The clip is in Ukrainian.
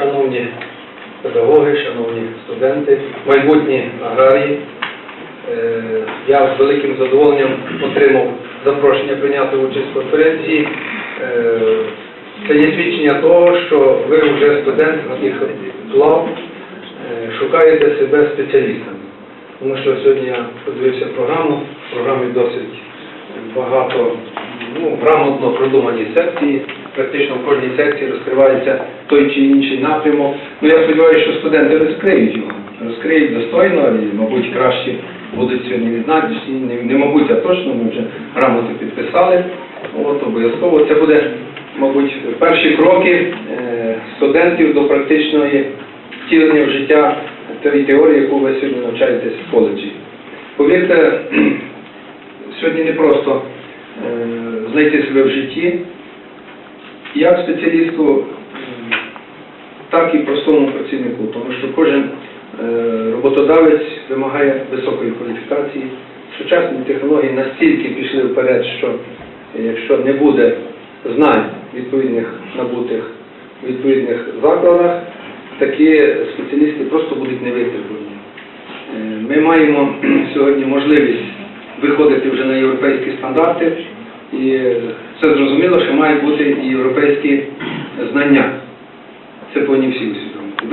шановні педагоги, шановні студенти, майбутні аграрії. Е, Я з великим задоволенням отримав запрошення прийняти участь в конференції. Е, Це є свідчення того, що ви вже студент таких лав, е, шукаєте себе спеціалістами. Тому що сьогодні я подивився програму, в програмі досить багато ну, грамотно продумані секції. Практично в кожній секції розкривається той чи інший напрямок. Ну я сподіваюся, що студенти розкриють його, розкриють достойно і, мабуть, краще будуть сьогодні відзначені. Не, не мабуть, а точно ми вже грамоти підписали. От обов'язково це буде, мабуть, перші кроки е, студентів до практичної втілення в життя тієї теорії, яку ви сьогодні навчаєтесь в коледжі. Повірте, сьогодні не просто е, знайти себе в житті, як спеціалісту, так і простому працівнику, тому що кожен е, роботодавець вимагає високої кваліфікації. Сучасні технології настільки пішли вперед, що якщо не буде знань відповідних набутих в відповідних закладах, такі спеціалісти просто будуть невитребувані. Е, Ми маємо сьогодні можливість виходити вже на європейські стандарти, і це зрозуміло, що мають бути і європейські знання. Це повинні всі усвідомити.